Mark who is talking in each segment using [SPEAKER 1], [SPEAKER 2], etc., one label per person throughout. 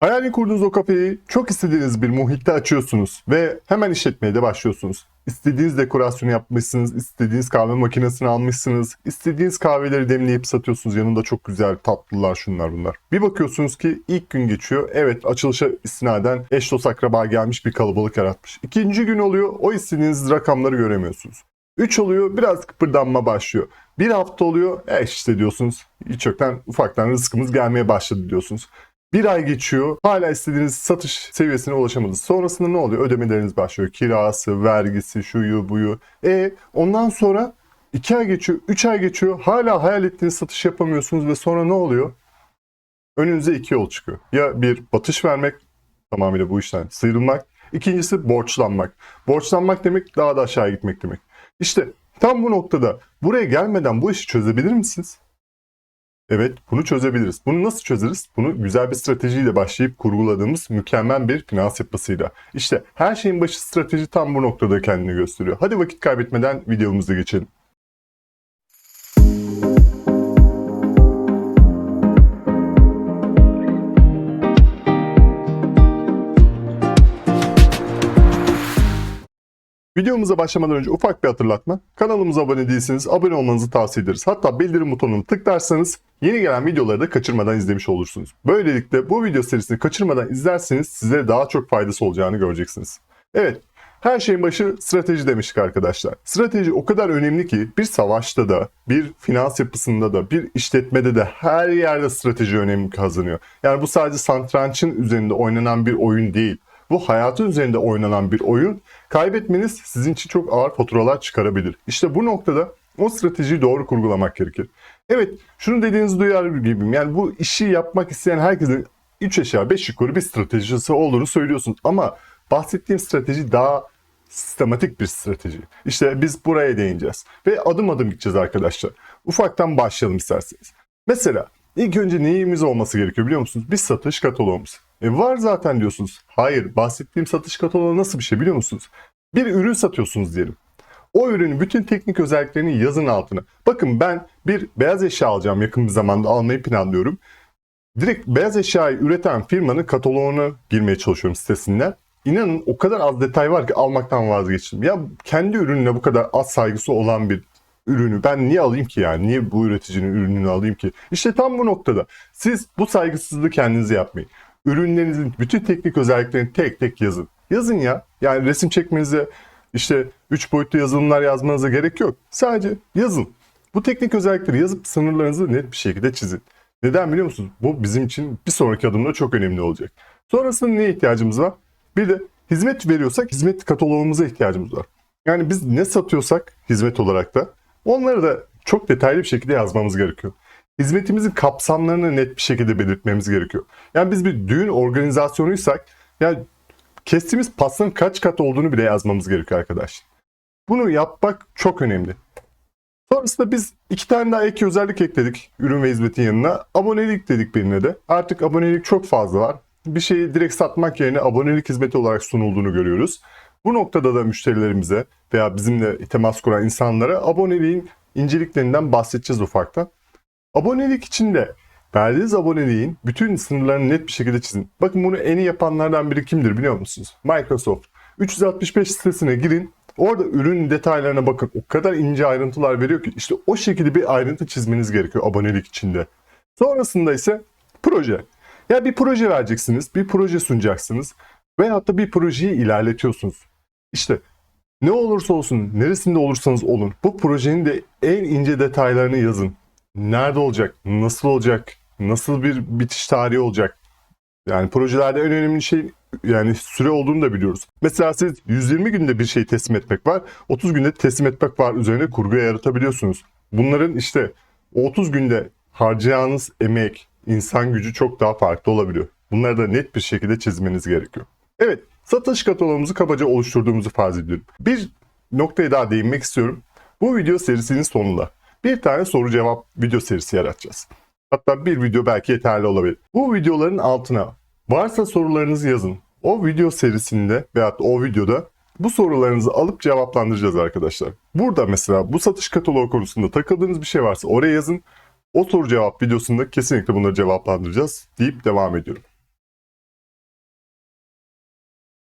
[SPEAKER 1] Hayalini kurduğunuz o kafeyi çok istediğiniz bir muhitte açıyorsunuz ve hemen işletmeye de başlıyorsunuz. İstediğiniz dekorasyonu yapmışsınız, istediğiniz kahve makinesini almışsınız, istediğiniz kahveleri demleyip satıyorsunuz. Yanında çok güzel tatlılar şunlar bunlar. Bir bakıyorsunuz ki ilk gün geçiyor. Evet açılışa istinaden eş dost akraba gelmiş bir kalabalık yaratmış. İkinci gün oluyor o istediğiniz rakamları göremiyorsunuz. 3 oluyor biraz kıpırdanma başlıyor. Bir hafta oluyor e işte diyorsunuz hiç ufaktan rızkımız gelmeye başladı diyorsunuz. Bir ay geçiyor. Hala istediğiniz satış seviyesine ulaşamadınız. Sonrasında ne oluyor? Ödemeleriniz başlıyor. Kirası, vergisi, şuyu buyu. E ondan sonra 2 ay geçiyor, 3 ay geçiyor. Hala hayal ettiğiniz satış yapamıyorsunuz ve sonra ne oluyor? Önünüze iki yol çıkıyor. Ya bir batış vermek, tamamıyla bu işten sıyrılmak. İkincisi borçlanmak. Borçlanmak demek daha da aşağı gitmek demek. İşte tam bu noktada buraya gelmeden bu işi çözebilir misiniz? Evet, bunu çözebiliriz. Bunu nasıl çözeriz? Bunu güzel bir stratejiyle başlayıp kurguladığımız mükemmel bir finans yapısıyla. İşte her şeyin başı strateji tam bu noktada kendini gösteriyor. Hadi vakit kaybetmeden videomuza geçelim. Videomuza başlamadan önce ufak bir hatırlatma. Kanalımıza abone değilseniz abone olmanızı tavsiye ederiz. Hatta bildirim butonunu tıklarsanız yeni gelen videoları da kaçırmadan izlemiş olursunuz. Böylelikle bu video serisini kaçırmadan izlerseniz size daha çok faydası olacağını göreceksiniz. Evet, her şeyin başı strateji demiştik arkadaşlar. Strateji o kadar önemli ki bir savaşta da, bir finans yapısında da, bir işletmede de her yerde strateji önemli kazanıyor. Yani bu sadece santrançın üzerinde oynanan bir oyun değil. Bu hayatın üzerinde oynanan bir oyun. Kaybetmeniz sizin için çok ağır faturalar çıkarabilir. İşte bu noktada o stratejiyi doğru kurgulamak gerekir. Evet, şunu dediğinizi duyar gibiyim. Yani bu işi yapmak isteyen herkesin 3 aşağı 5 yukarı bir stratejisi olduğunu söylüyorsunuz. Ama bahsettiğim strateji daha sistematik bir strateji. İşte biz buraya değineceğiz. Ve adım adım gideceğiz arkadaşlar. Ufaktan başlayalım isterseniz. Mesela ilk önce neyimiz olması gerekiyor biliyor musunuz? Bir satış kataloğumuz. E var zaten diyorsunuz. Hayır, bahsettiğim satış kataloğu nasıl bir şey biliyor musunuz? Bir ürün satıyorsunuz diyelim. O ürünün bütün teknik özelliklerini yazın altına. Bakın ben bir beyaz eşya alacağım yakın bir zamanda almayı planlıyorum. Direkt beyaz eşyayı üreten firmanın kataloğuna girmeye çalışıyorum sitesinden. İnanın o kadar az detay var ki almaktan vazgeçtim. Ya kendi ürününe bu kadar az saygısı olan bir ürünü ben niye alayım ki yani? Niye bu üreticinin ürününü alayım ki? İşte tam bu noktada siz bu saygısızlığı kendinize yapmayın. Ürünlerinizin bütün teknik özelliklerini tek tek yazın. Yazın ya. Yani resim çekmenize işte 3 boyutlu yazılımlar yazmanıza gerek yok. Sadece yazın. Bu teknik özellikleri yazıp sınırlarınızı net bir şekilde çizin. Neden biliyor musunuz? Bu bizim için bir sonraki adımda çok önemli olacak. Sonrasında neye ihtiyacımız var? Bir de hizmet veriyorsak hizmet kataloğumuza ihtiyacımız var. Yani biz ne satıyorsak hizmet olarak da onları da çok detaylı bir şekilde yazmamız gerekiyor. Hizmetimizin kapsamlarını net bir şekilde belirtmemiz gerekiyor. Yani biz bir düğün organizasyonuysak yani kestiğimiz pastanın kaç kat olduğunu bile yazmamız gerekiyor arkadaş. Bunu yapmak çok önemli. Sonrasında biz iki tane daha ek özellik ekledik ürün ve hizmetin yanına. Abonelik dedik birine de. Artık abonelik çok fazla var. Bir şeyi direkt satmak yerine abonelik hizmeti olarak sunulduğunu görüyoruz. Bu noktada da müşterilerimize veya bizimle temas kuran insanlara aboneliğin inceliklerinden bahsedeceğiz ufaktan. Abonelik için de verdiğiniz aboneliğin bütün sınırlarını net bir şekilde çizin. Bakın bunu en iyi yapanlardan biri kimdir biliyor musunuz? Microsoft. 365 sitesine girin. Orada ürün detaylarına bakın. O kadar ince ayrıntılar veriyor ki işte o şekilde bir ayrıntı çizmeniz gerekiyor abonelik içinde. Sonrasında ise proje. Ya bir proje vereceksiniz, bir proje sunacaksınız veyahut da bir projeyi ilerletiyorsunuz. İşte ne olursa olsun, neresinde olursanız olun bu projenin de en ince detaylarını yazın. Nerede olacak, nasıl olacak, nasıl bir bitiş tarihi olacak. Yani projelerde en önemli şey yani süre olduğunu da biliyoruz. Mesela siz 120 günde bir şey teslim etmek var, 30 günde teslim etmek var üzerine kurguya yaratabiliyorsunuz. Bunların işte o 30 günde harcayacağınız emek, insan gücü çok daha farklı olabiliyor. Bunları da net bir şekilde çizmeniz gerekiyor. Evet, satış kataloğumuzu kabaca oluşturduğumuzu farz ediyorum. Bir noktaya daha değinmek istiyorum. Bu video serisinin sonunda bir tane soru cevap video serisi yaratacağız. Hatta bir video belki yeterli olabilir. Bu videoların altına varsa sorularınızı yazın. O video serisinde veyahut o videoda bu sorularınızı alıp cevaplandıracağız arkadaşlar. Burada mesela bu satış kataloğu konusunda takıldığınız bir şey varsa oraya yazın. O soru cevap videosunda kesinlikle bunları cevaplandıracağız deyip devam ediyorum.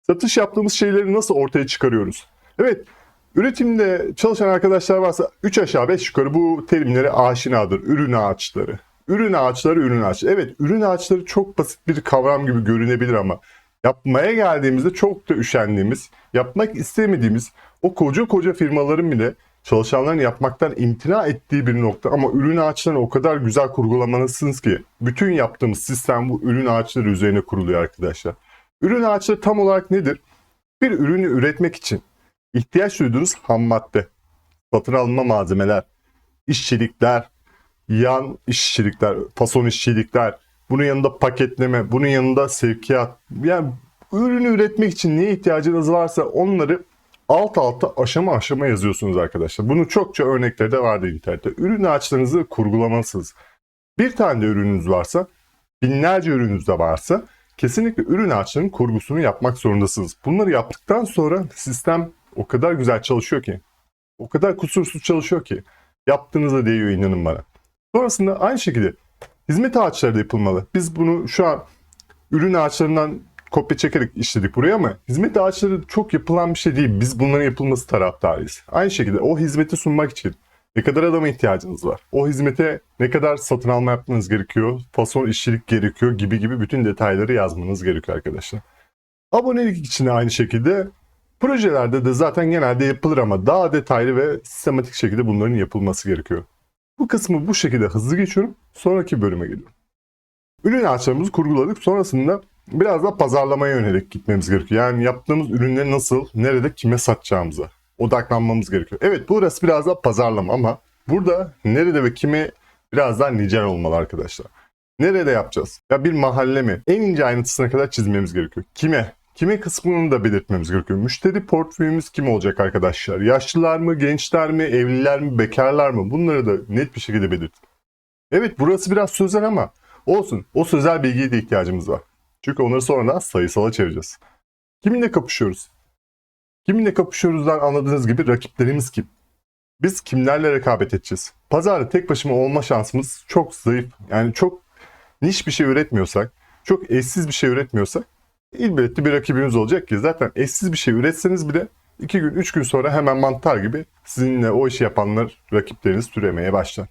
[SPEAKER 1] Satış yaptığımız şeyleri nasıl ortaya çıkarıyoruz? Evet, üretimde çalışan arkadaşlar varsa 3 aşağı 5 yukarı bu terimlere aşinadır. Ürün ağaçları. Ürün ağaçları, ürün ağaçları. Evet, ürün ağaçları çok basit bir kavram gibi görünebilir ama yapmaya geldiğimizde çok da üşendiğimiz, yapmak istemediğimiz o koca koca firmaların bile çalışanların yapmaktan imtina ettiği bir nokta ama ürün ağaçlarını o kadar güzel kurgulamalısınız ki bütün yaptığımız sistem bu ürün ağaçları üzerine kuruluyor arkadaşlar. Ürün ağaçları tam olarak nedir? Bir ürünü üretmek için ihtiyaç duyduğunuz ham madde, satın alınma malzemeler, işçilikler, yan işçilikler, fason işçilikler, bunun yanında paketleme, bunun yanında sevkiyat. Yani ürünü üretmek için neye ihtiyacınız varsa onları alt alta aşama aşama yazıyorsunuz arkadaşlar. Bunun çokça örnekleri de vardı internette. Ürün ağaçlarınızı kurgulamalısınız. Bir tane de ürününüz varsa, binlerce ürününüz de varsa kesinlikle ürün ağaçlarının kurgusunu yapmak zorundasınız. Bunları yaptıktan sonra sistem o kadar güzel çalışıyor ki, o kadar kusursuz çalışıyor ki yaptığınızda değiyor inanın bana. Sonrasında aynı şekilde hizmet ağaçları da yapılmalı. Biz bunu şu an ürün ağaçlarından kopya çekerek işledik buraya ama hizmet ağaçları çok yapılan bir şey değil. Biz bunların yapılması taraftarıyız. Aynı şekilde o hizmeti sunmak için ne kadar adama ihtiyacınız var? O hizmete ne kadar satın alma yapmanız gerekiyor? Fason işçilik gerekiyor gibi gibi bütün detayları yazmanız gerekiyor arkadaşlar. Abonelik için de aynı şekilde projelerde de zaten genelde yapılır ama daha detaylı ve sistematik şekilde bunların yapılması gerekiyor. Bu kısmı bu şekilde hızlı geçiyorum. Sonraki bölüme geliyorum. Ürün ağaçlarımızı kurguladık. Sonrasında biraz da pazarlamaya yönelik gitmemiz gerekiyor. Yani yaptığımız ürünleri nasıl, nerede, kime satacağımıza odaklanmamız gerekiyor. Evet burası biraz da pazarlama ama burada nerede ve kime biraz daha nicel olmalı arkadaşlar. Nerede yapacağız? Ya bir mahalle mi? En ince ayrıntısına kadar çizmemiz gerekiyor. Kime? Kime kısmını da belirtmemiz gerekiyor. Müşteri portföyümüz kim olacak arkadaşlar? Yaşlılar mı, gençler mi, evliler mi, bekarlar mı? Bunları da net bir şekilde belirtin. Evet burası biraz sözel ama olsun. O sözel bilgiye de ihtiyacımız var. Çünkü onları sonra da sayısala çevireceğiz. Kiminle kapışıyoruz? Kiminle kapışıyoruzdan anladığınız gibi rakiplerimiz kim? Biz kimlerle rekabet edeceğiz? Pazarda tek başıma olma şansımız çok zayıf. Yani çok niş bir şey üretmiyorsak, çok eşsiz bir şey üretmiyorsak elbette bir rakibimiz olacak ki zaten eşsiz bir şey üretseniz bile 2 gün 3 gün sonra hemen mantar gibi sizinle o işi yapanlar rakipleriniz türemeye başlar.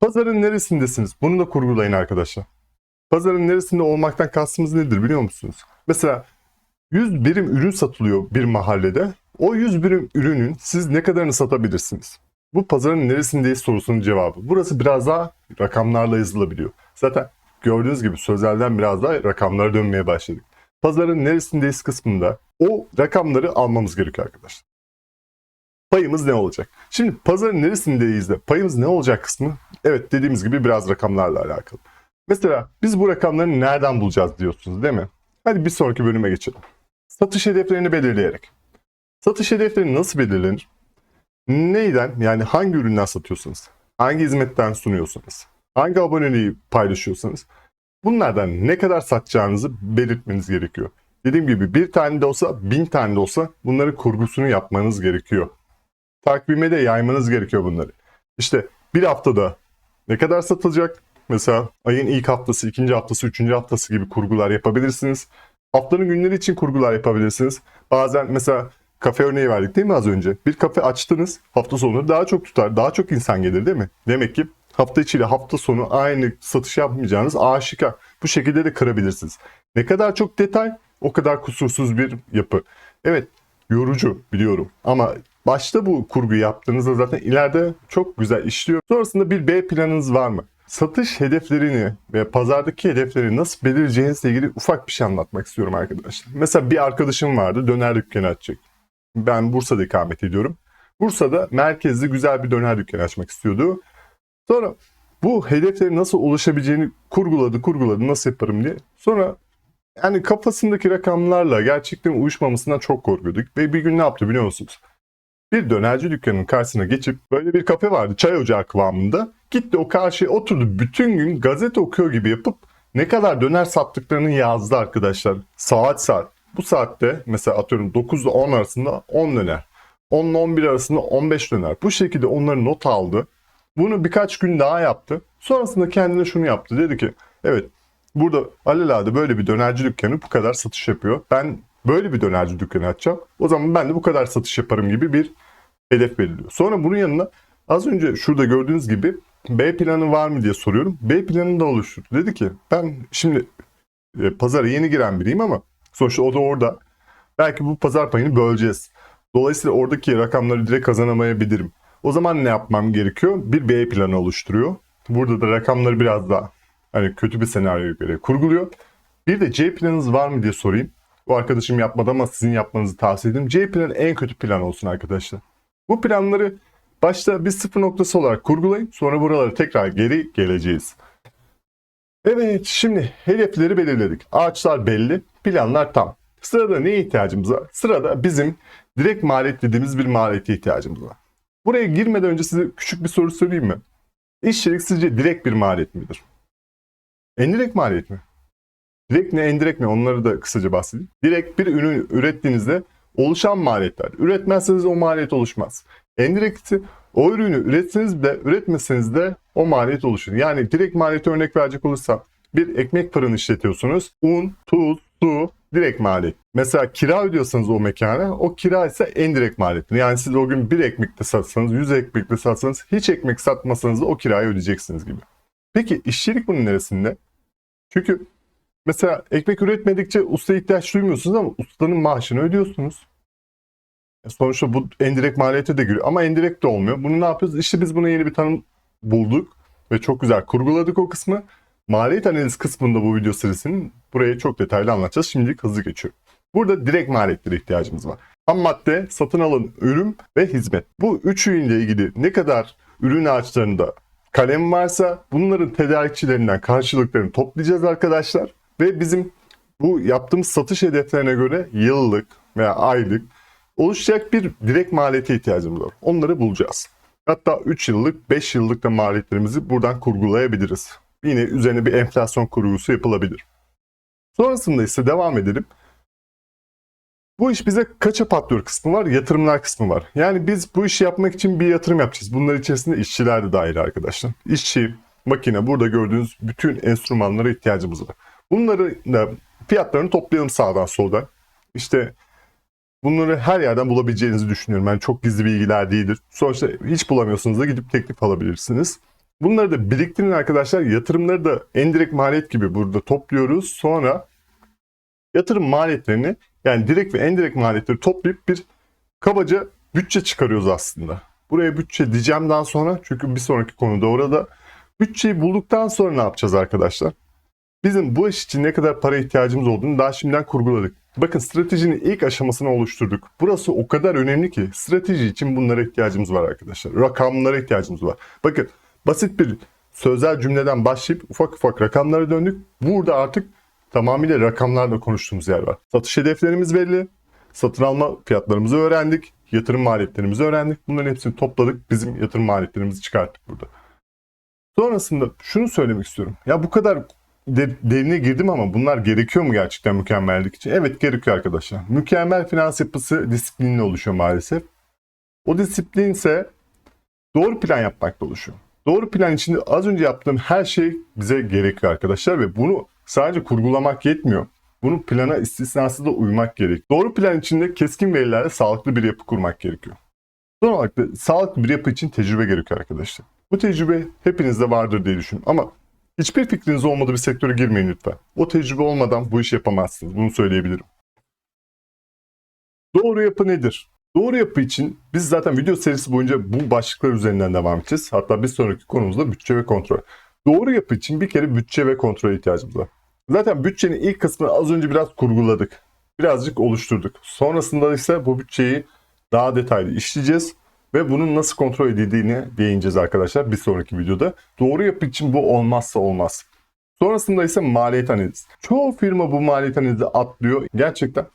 [SPEAKER 1] Pazarın neresindesiniz? Bunu da kurgulayın arkadaşlar. Pazarın neresinde olmaktan kastımız nedir biliyor musunuz? Mesela 100 birim ürün satılıyor bir mahallede. O 100 birim ürünün siz ne kadarını satabilirsiniz? Bu pazarın neresindeyiz sorusunun cevabı. Burası biraz daha rakamlarla yazılabiliyor. Zaten gördüğünüz gibi sözelden biraz daha rakamlara dönmeye başladık. Pazarın neresindeyiz kısmında o rakamları almamız gerekiyor arkadaşlar. Payımız ne olacak? Şimdi pazarın neresindeyiz de payımız ne olacak kısmı evet dediğimiz gibi biraz rakamlarla alakalı. Mesela biz bu rakamları nereden bulacağız diyorsunuz değil mi? Hadi bir sonraki bölüme geçelim. Satış hedeflerini belirleyerek. Satış hedefleri nasıl belirlenir? Neyden yani hangi üründen satıyorsunuz? Hangi hizmetten sunuyorsunuz? Hangi aboneliği paylaşıyorsanız bunlardan ne kadar satacağınızı belirtmeniz gerekiyor. Dediğim gibi bir tane de olsa bin tane de olsa bunları kurgusunu yapmanız gerekiyor. Takvime de yaymanız gerekiyor bunları. İşte bir haftada ne kadar satılacak? Mesela ayın ilk haftası, ikinci haftası, üçüncü haftası gibi kurgular yapabilirsiniz. Haftanın günleri için kurgular yapabilirsiniz. Bazen mesela kafe örneği verdik değil mi az önce? Bir kafe açtınız hafta sonu daha çok tutar, daha çok insan gelir değil mi? Demek ki hafta içi ile hafta sonu aynı satış yapmayacağınız aşikar. Bu şekilde de kırabilirsiniz. Ne kadar çok detay o kadar kusursuz bir yapı. Evet yorucu biliyorum ama başta bu kurguyu yaptığınızda zaten ileride çok güzel işliyor. Sonrasında bir B planınız var mı? Satış hedeflerini ve pazardaki hedefleri nasıl belirleyeceğinizle ilgili ufak bir şey anlatmak istiyorum arkadaşlar. Mesela bir arkadaşım vardı döner dükkanı açacak. Ben Bursa'da ikamet ediyorum. Bursa'da merkezde güzel bir döner dükkanı açmak istiyordu. Sonra bu hedeflere nasıl ulaşabileceğini kurguladı, kurguladı, nasıl yaparım diye. Sonra yani kafasındaki rakamlarla gerçekten uyuşmamasından çok korkuyorduk. Ve bir gün ne yaptı biliyor musunuz? Bir dönerci dükkanının karşısına geçip böyle bir kafe vardı çay ocağı kıvamında. Gitti o karşıya oturdu bütün gün gazete okuyor gibi yapıp ne kadar döner sattıklarını yazdı arkadaşlar. Saat saat. Bu saatte mesela atıyorum 9 ile 10 arasında 10 döner. 10 ile 11 arasında 15 döner. Bu şekilde onları not aldı. Bunu birkaç gün daha yaptı. Sonrasında kendine şunu yaptı. Dedi ki evet Burada alelade böyle bir dönerci dükkanı bu kadar satış yapıyor. Ben böyle bir dönerci dükkanı açacağım. O zaman ben de bu kadar satış yaparım gibi bir hedef veriliyor. Sonra bunun yanına az önce şurada gördüğünüz gibi B planı var mı diye soruyorum. B planını da oluştur. Dedi ki ben şimdi e, pazara yeni giren biriyim ama sonuçta o da orada. Belki bu pazar payını böleceğiz. Dolayısıyla oradaki rakamları direkt kazanamayabilirim. O zaman ne yapmam gerekiyor? Bir B planı oluşturuyor. Burada da rakamları biraz daha hani kötü bir senaryoya göre kurguluyor. Bir de C planınız var mı diye sorayım. Bu arkadaşım yapmadı ama sizin yapmanızı tavsiye ederim. C planı en kötü plan olsun arkadaşlar. Bu planları başta bir sıfır noktası olarak kurgulayın. Sonra buralara tekrar geri geleceğiz. Evet şimdi hedefleri belirledik. Ağaçlar belli, planlar tam. Sırada neye ihtiyacımız var? Sırada bizim direkt maliyet dediğimiz bir maliyete ihtiyacımız var. Buraya girmeden önce size küçük bir soru sorayım mı? İşçilik sizce direkt bir maliyet midir? Endirekt maliyet mi? Direkt ne, endirekt ne? Onları da kısaca bahsedeyim. Direkt bir ürün ürettiğinizde oluşan maliyetler. Üretmezseniz o maliyet oluşmaz. Endirekti o ürünü üretseniz de üretmeseniz de o maliyet oluşur. Yani direkt maliyete örnek verecek olursam bir ekmek fırını işletiyorsunuz. Un, tuz, su direkt maliyet. Mesela kira ödüyorsanız o mekana o kira ise endirekt maliyettir. Yani siz o gün bir ekmek de satsanız, 100 ekmek de satsanız hiç ekmek satmasanız da o kirayı ödeyeceksiniz gibi. Peki işçilik bunun neresinde? Çünkü mesela ekmek üretmedikçe usta ihtiyaç duymuyorsunuz ama ustanın maaşını ödüyorsunuz. E, Sonuçta bu endirekt maliyete de giriyor ama endirekt de olmuyor. Bunu ne yapıyoruz? İşte biz buna yeni bir tanım bulduk ve çok güzel kurguladık o kısmı. Maliyet analiz kısmında bu video serisinin buraya çok detaylı anlatacağız. Şimdilik hızlı geçiyorum. Burada direkt maliyetlere ihtiyacımız var. Ham madde, satın alın ürün ve hizmet. Bu üçüyle ilgili ne kadar ürün ağaçlarında kalem varsa bunların tedarikçilerinden karşılıklarını toplayacağız arkadaşlar. Ve bizim bu yaptığımız satış hedeflerine göre yıllık veya aylık oluşacak bir direkt maliyete ihtiyacımız var. Onları bulacağız. Hatta 3 yıllık, 5 yıllık da maliyetlerimizi buradan kurgulayabiliriz. Yine üzerine bir enflasyon kurgusu yapılabilir. Sonrasında ise devam edelim. Bu iş bize kaça patlıyor kısmı var, yatırımlar kısmı var. Yani biz bu işi yapmak için bir yatırım yapacağız. Bunlar içerisinde işçiler de dahil arkadaşlar. İşçi, makine, burada gördüğünüz bütün enstrümanlara ihtiyacımız var. Bunları da fiyatlarını toplayalım sağdan soldan. İşte bunları her yerden bulabileceğinizi düşünüyorum. Yani çok gizli bilgiler değildir. Sonuçta hiç bulamıyorsunuz da gidip teklif alabilirsiniz. Bunları da biriktirin arkadaşlar. Yatırımları da endirekt maliyet gibi burada topluyoruz. Sonra yatırım maliyetlerini yani direkt ve endirekt maliyetleri toplayıp bir kabaca bütçe çıkarıyoruz aslında. Buraya bütçe diyeceğim daha sonra çünkü bir sonraki konuda orada. Bütçeyi bulduktan sonra ne yapacağız arkadaşlar? Bizim bu iş için ne kadar para ihtiyacımız olduğunu daha şimdiden kurguladık. Bakın stratejinin ilk aşamasını oluşturduk. Burası o kadar önemli ki strateji için bunlara ihtiyacımız var arkadaşlar. Rakamlara ihtiyacımız var. Bakın basit bir sözel cümleden başlayıp ufak ufak rakamlara döndük. Burada artık tamamıyla rakamlarla konuştuğumuz yer var. Satış hedeflerimiz belli. Satın alma fiyatlarımızı öğrendik. Yatırım maliyetlerimizi öğrendik. Bunların hepsini topladık. Bizim yatırım maliyetlerimizi çıkarttık burada. Sonrasında şunu söylemek istiyorum. Ya bu kadar de- derine girdim ama bunlar gerekiyor mu gerçekten mükemmellik için? Evet gerekiyor arkadaşlar. Mükemmel finans yapısı disiplinle oluşuyor maalesef. O disiplin ise doğru plan yapmakla oluşuyor. Doğru plan içinde az önce yaptığım her şey bize gerekiyor arkadaşlar ve bunu sadece kurgulamak yetmiyor. Bunun plana istisnasız da uymak gerek. Doğru plan içinde keskin verilerle sağlıklı bir yapı kurmak gerekiyor. Son olarak da sağlıklı bir yapı için tecrübe gerekiyor arkadaşlar. Bu tecrübe hepinizde vardır diye düşünüyorum ama hiçbir fikriniz olmadığı bir sektöre girmeyin lütfen. O tecrübe olmadan bu işi yapamazsınız. Bunu söyleyebilirim. Doğru yapı nedir? Doğru yapı için biz zaten video serisi boyunca bu başlıklar üzerinden devam edeceğiz. Hatta bir sonraki konumuzda bütçe ve kontrol. Doğru yapı için bir kere bütçe ve kontrol ihtiyacımız var. Zaten bütçenin ilk kısmını az önce biraz kurguladık. Birazcık oluşturduk. Sonrasında ise bu bütçeyi daha detaylı işleyeceğiz ve bunun nasıl kontrol edildiğini değineceğiz arkadaşlar bir sonraki videoda. Doğru yapı için bu olmazsa olmaz. Sonrasında ise maliyet analizi. Çoğu firma bu maliyet analizi atlıyor gerçekten.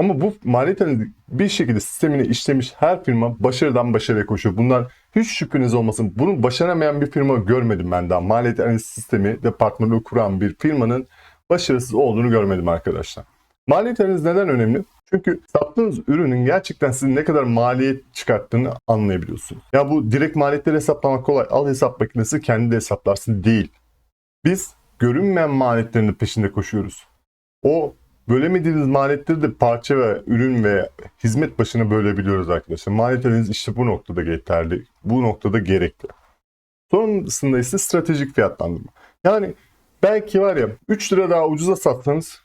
[SPEAKER 1] Ama bu maliyet analizi bir şekilde sistemine işlemiş her firma başarıdan başarıya koşuyor. Bunlar hiç şüpheniz olmasın. Bunu başaramayan bir firma görmedim ben daha. Maliyet analiz sistemi departmanı kuran bir firmanın başarısız olduğunu görmedim arkadaşlar. Maliyet analizi neden önemli? Çünkü sattığınız ürünün gerçekten sizin ne kadar maliyet çıkarttığını anlayabiliyorsunuz. Ya bu direkt maliyetleri hesaplamak kolay. Al hesap makinesi kendi de hesaplarsın değil. Biz görünmeyen maliyetlerin peşinde koşuyoruz. O bölemediğimiz maliyetleri de parça ve ürün ve hizmet başına bölebiliyoruz arkadaşlar. Maliyetleriniz işte bu noktada yeterli, bu noktada gerekli. Sonrasında ise stratejik fiyatlandırma. Yani belki var ya 3 lira daha ucuza satsanız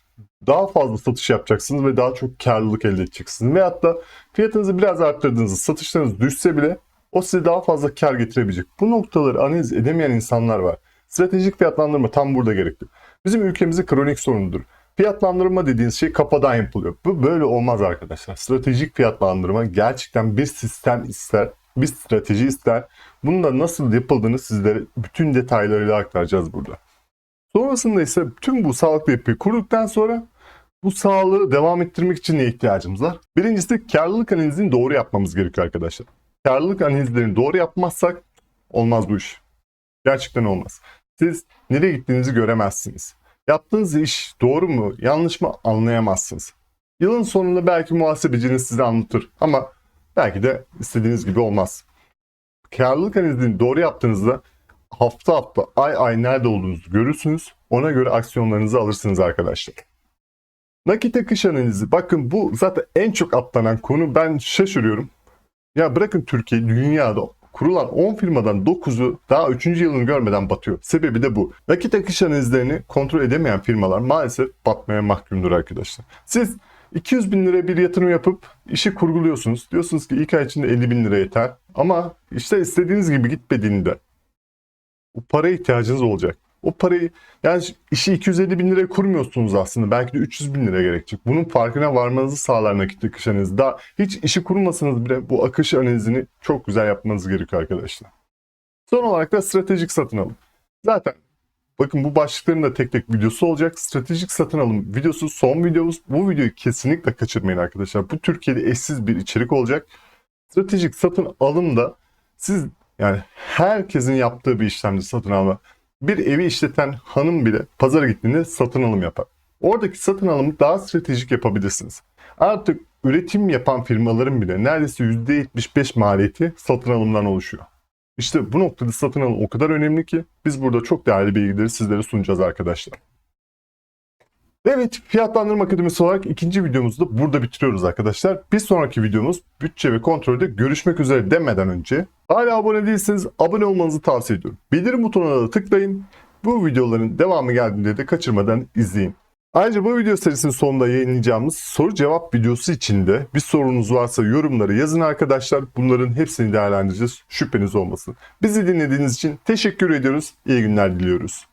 [SPEAKER 1] daha fazla satış yapacaksınız ve daha çok karlılık elde edeceksiniz. Veyahut da fiyatınızı biraz arttırdığınızda satışlarınız düşse bile o size daha fazla kar getirebilecek. Bu noktaları analiz edemeyen insanlar var. Stratejik fiyatlandırma tam burada gerekli. Bizim ülkemizin kronik sorunudur. Fiyatlandırma dediğiniz şey kafadan yapılıyor. Bu böyle olmaz arkadaşlar. Stratejik fiyatlandırma gerçekten bir sistem ister, bir strateji ister. Bunun da nasıl yapıldığını sizlere bütün detaylarıyla aktaracağız burada. Sonrasında ise tüm bu sağlıklı yapıyı kurduktan sonra bu sağlığı devam ettirmek için ne ihtiyacımız var? Birincisi karlılık analizini doğru yapmamız gerekiyor arkadaşlar. Karlılık analizlerini doğru yapmazsak olmaz bu iş. Gerçekten olmaz. Siz nereye gittiğinizi göremezsiniz. Yaptığınız iş doğru mu yanlış mı anlayamazsınız. Yılın sonunda belki muhasebeciniz size anlatır ama belki de istediğiniz gibi olmaz. Karlılık analizini doğru yaptığınızda hafta hafta ay ay nerede olduğunuzu görürsünüz. Ona göre aksiyonlarınızı alırsınız arkadaşlar. Nakit akış analizi. Bakın bu zaten en çok atlanan konu. Ben şaşırıyorum. Ya bırakın Türkiye, dünyada kurulan 10 firmadan 9'u daha 3. yılını görmeden batıyor. Sebebi de bu. Nakit akış analizlerini kontrol edemeyen firmalar maalesef batmaya mahkumdur arkadaşlar. Siz 200 bin liraya bir yatırım yapıp işi kurguluyorsunuz. Diyorsunuz ki ilk ay içinde 50 bin lira yeter. Ama işte istediğiniz gibi gitmediğinde o paraya ihtiyacınız olacak. O parayı yani işi 250 bin liraya kurmuyorsunuz aslında. Belki de 300 bin lira gerekecek. Bunun farkına varmanızı sağlar nakit akış analizi. Daha hiç işi kurmasanız bile bu akış analizini çok güzel yapmanız gerekiyor arkadaşlar. Son olarak da stratejik satın alım. Zaten bakın bu başlıkların da tek tek videosu olacak. Stratejik satın alım videosu son videomuz. Bu videoyu kesinlikle kaçırmayın arkadaşlar. Bu Türkiye'de eşsiz bir içerik olacak. Stratejik satın alımda siz yani herkesin yaptığı bir işlemci satın alma. Bir evi işleten hanım bile pazara gittiğinde satın alım yapar. Oradaki satın alımı daha stratejik yapabilirsiniz. Artık üretim yapan firmaların bile neredeyse %75 maliyeti satın alımdan oluşuyor. İşte bu noktada satın alım o kadar önemli ki biz burada çok değerli bilgileri sizlere sunacağız arkadaşlar. Evet fiyatlandırma akademisi olarak ikinci videomuzu da burada bitiriyoruz arkadaşlar. Bir sonraki videomuz bütçe ve kontrolde görüşmek üzere demeden önce hala abone değilseniz abone olmanızı tavsiye ediyorum. Bildirim butonuna da tıklayın. Bu videoların devamı geldiğinde de kaçırmadan izleyin. Ayrıca bu video serisinin sonunda yayınlayacağımız soru cevap videosu için de bir sorunuz varsa yorumları yazın arkadaşlar. Bunların hepsini değerlendireceğiz. Şüpheniz olmasın. Bizi dinlediğiniz için teşekkür ediyoruz. İyi günler diliyoruz.